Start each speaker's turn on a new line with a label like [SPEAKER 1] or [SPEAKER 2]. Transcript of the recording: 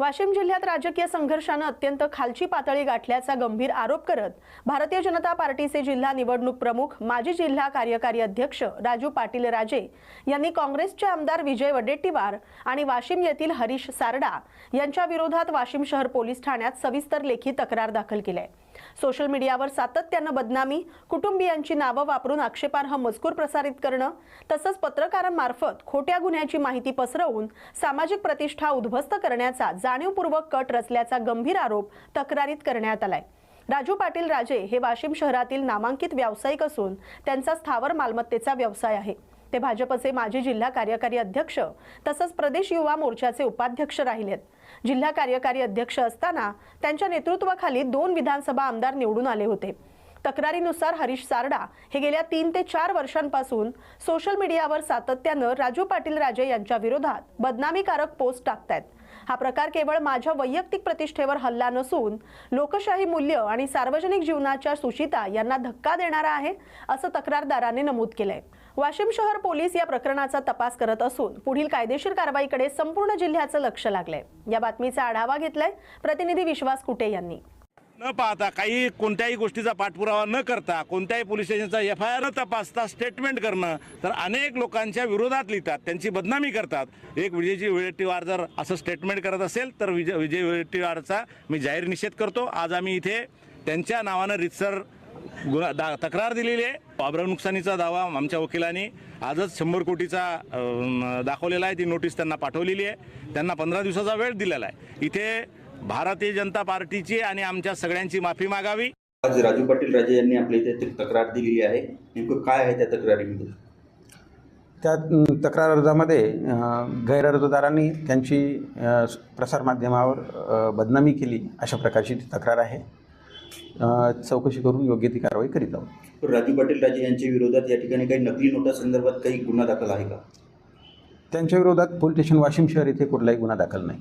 [SPEAKER 1] वाशिम जिल्ह्यात राजकीय संघर्षानं अत्यंत खालची पातळी गाठल्याचा गंभीर आरोप करत भारतीय जनता पार्टीचे जिल्हा निवडणूक प्रमुख माजी जिल्हा कार्यकारी अध्यक्ष राजू पाटील राजे यांनी काँग्रेसचे आमदार विजय वडेट्टीवार आणि वाशिम येथील हरीश सारडा यांच्या विरोधात वाशिम शहर पोलीस ठाण्यात सविस्तर लेखी तक्रार दाखल केली आहे. सोशल मीडियावर सातत्यानं बदनामी कुटुंबियांची नावं वापरून आक्षेपार्ह मजकूर प्रसारित करणं तसंच पत्रकारांमार्फत खोट्या गुन्ह्याची माहिती पसरवून सामाजिक प्रतिष्ठा उद्ध्वस्त करण्याचा जाणीवपूर्वक कट रचल्याचा गंभीर आरोप तक्रारीत करण्यात आलाय. राजू पाटील राजे हे वाशिम शहरातील नामांकित व्यावसायिक असून त्यांचा स्थावर मालमत्तेचा व्यवसाय आहे. ते भाजपचे माजी जिल्हा कार्यकारी अध्यक्ष तसंच प्रदेश युवा मोर्चाचे उपाध्यक्ष राहिलेत. जिल्हा कार्यकारी अध्यक्ष असताना त्यांच्या नेतृत्वाखाली दोन विधानसभा आमदार निवडून आले होते. तक्रारीनुसार हरीश सारडा हे गेल्या तीन ते चार वर्षांपासून सोशल मीडियावर सातत्यानं राजू पाटील राजे यांच्या विरोधात बदनामीकारक पोस्ट टाकतायत. हा प्रकार केवळ माझ्या वैयक्तिक प्रतिष्ठेवर हल्ला नसून लोकशाही मूल्य आणि सार्वजनिक जीवनाच्या सुशिता यांना धक्का देणारा आहे असं तक्रारदाराने नमूद केलंय. वाशिम शहर पोलीस या प्रकरणाचा तपास करत असून पुढील कायदेशीर कारवाईकडे संपूर्ण जिल्ह्याचं लक्ष लागलंय. या बातमीचा आढावा घेतलाय प्रतिनिधी विश्वास कुटे यांनी.
[SPEAKER 2] न पाहता काही कोणत्याही गोष्टीचा पाठपुरावा न करता कोणत्याही पोलीस स्टेशनचा एफ आय आर न तपासता स्टेटमेंट करणं तर अनेक लोकांच्या विरोधात लिहितात त्यांची बदनामी करतात. एक विजयजी वडेट्टीवार जर असं स्टेटमेंट करत असेल तर विजय विजय वडेट्टीवारचा मी जाहीर निषेध करतो. आज आम्ही इथे त्यांच्या नावानं रितसर गुन्हा दा तक्रार दिलेली आहे. वाबराव नुकसानीचा दावा आमच्या वकिलांनी आजच शंभर कोटीचा दाखवलेला आहे. ती नोटीस त्यांना पाठवलेली आहे. त्यांना पंधरा दिवसाचा वेळ दिलेला आहे. इथे भारतीय जनता पार्टीची आणि आमच्या सगळ्यांची माफी मागावी.
[SPEAKER 3] आज राजू पाटील राजे यांनी आपल्या इथे ती तक्रार दिलेली आहे. नेमकं काय आहे त्या तक्रारीमध्ये?
[SPEAKER 4] त्या तक्रार अर्जामध्ये गैरअर्जदारांनी त्यांची प्रसारमाध्यमावर बदनामी केली अशा प्रकारची ती तक्रार आहे. चौकशी करून योग्य ती कारवाई करीत आहोत.
[SPEAKER 3] राजू पाटील राजे यांच्या विरोधात या ठिकाणी काही नकली नोटा संदर्भात काही गुन्हा दाखल आहे का?
[SPEAKER 4] त्यांच्या विरोधात पोलीस स्टेशन वाशिम शहर येथे कुठलाही गुन्हा दाखल नाही.